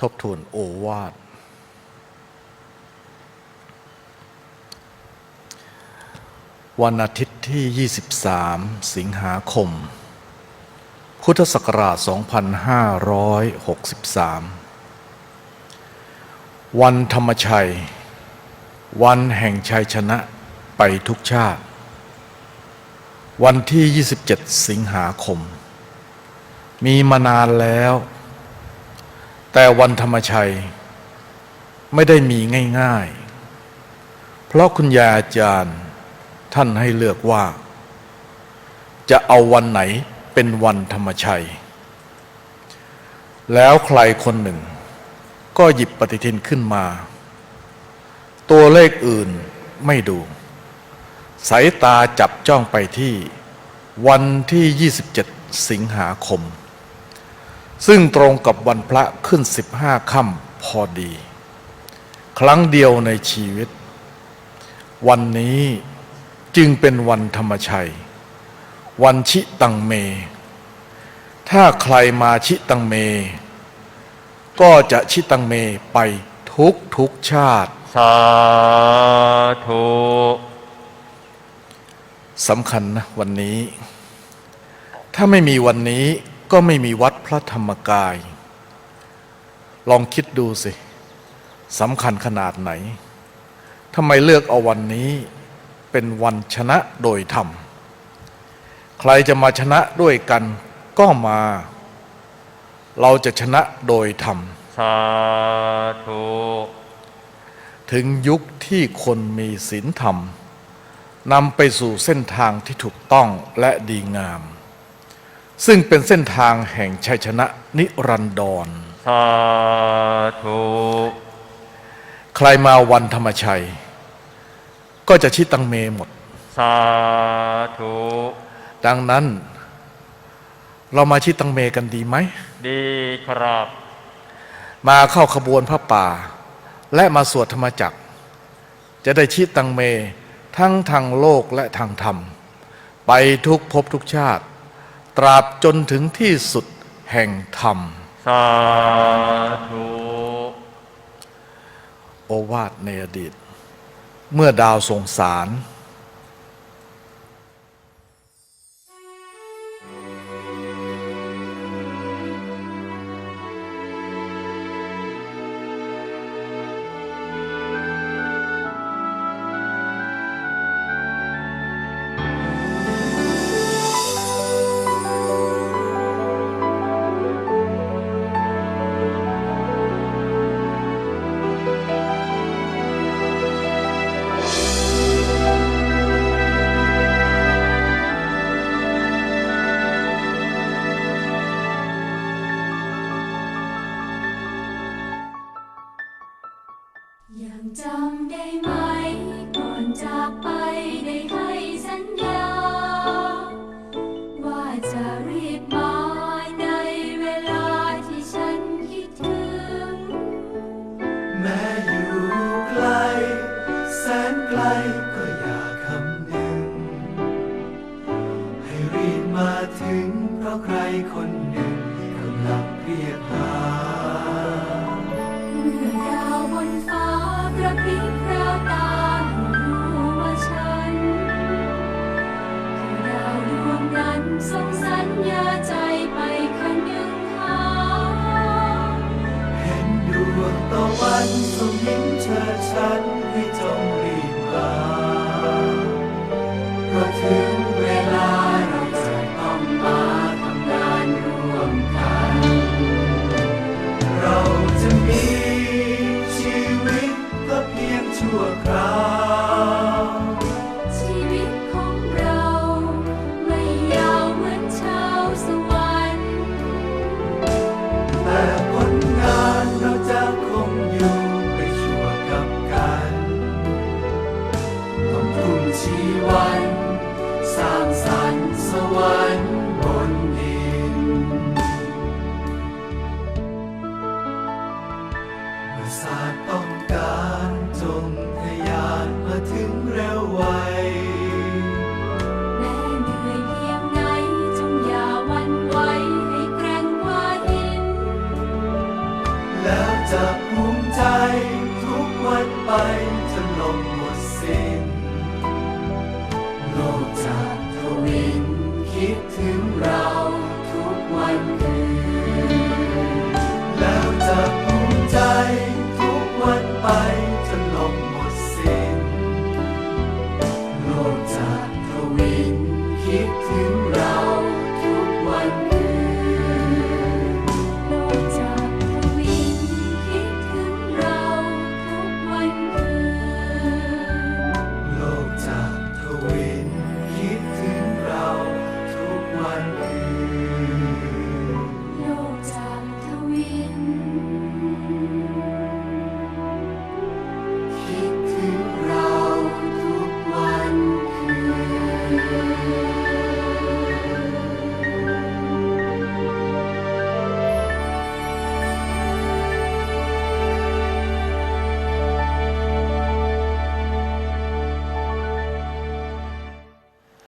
ทบทวนโอวาทวันอาทิตย์ที่ 23 สิงหาคม พุทธศักราช 2563 วันธรรมชัย วันแห่งชัยชนะไปทุกชาติ วันที่ 27 สิงหาคม มีมานานแล้ว แต่วันธรรมชัย ไม่ได้มีง่าย ๆ เพราะคุณยาอาจารย์ท่านให้เลือกว่า จะเอาวันไหนเป็นวันธรรมชัย แล้วใครคนหนึ่ง ก็หยิบปฏิทินขึ้นมา ตัวเลขอื่นไม่ดู สายตาจับจ้องไปที่วันที่ 27 สิงหาคม ซึ่งตรงกับวันพระขึ้น15ค่ำพอดี ครั้งเดียวในชีวิต วันนี้จึงเป็นวันธรรมชัย วันชิตังเม ถ้าใครมาชิตังเม ก็จะชิตังเมไปทุกทุกชาติ สาธุสำคัญนะวันนี้ ถ้าไม่มีวันนี้ ก็ไม่มีวัดพระธรรมกาย ลองคิดดูสิสำคัญขนาดไหนทำไมเลือกเอาวันนี้เป็นวันชนะโดยธรรม ใครจะมาชนะด้วยกันก็มา เราจะชนะโดยธรรม สาธุถึงยุคที่คนมีศีลธรรมนำไปสู่เส้นทางที่ถูกต้องและดีงาม ซึ่งเป็นเส้นทางแห่งชัยชนะนิรันดร สาธุใครมาวันธรรมชัย ก็จะชิตังเมหมด สาธุดังนั้น เรามาชิตังเมกันดีไหม ดีครับ มาเข้าขบวนพระป่า และมาสวดธรรมจักร จะได้ชิตังเมทั้งทางโลกและทางธรรม ไปทุกภพทุกชาติ ตราบจนถึงที่สุดแห่งธรรม สาธุ โอวาทในอดีต เมื่อดาวสงสาร จำได้ไหม ก่อนจากไปได้ให้สัญญา ว่าจะรีบมาในเวลาที่ฉันคิดถึง แม้อยู่ไกล แสนไกลก็อย่าคำหนึ่ง ให้รีบมาถึงเพราะใครคนหนึ่งกำลังเรียกหา วันส่งยิ้มเชิดฉันให้จง ชีวัน สร้างสรรค์สวรรค์บนดินเมื่อศาสตร์ต้องการจงทะยานมาถึงเร็วไวแม้เหนื่อยเพียงไหนจงอย่าหวันไหวให้แกร่งกว่าหิน แล้วจะภูมิใจทุกวันไปจนลม ห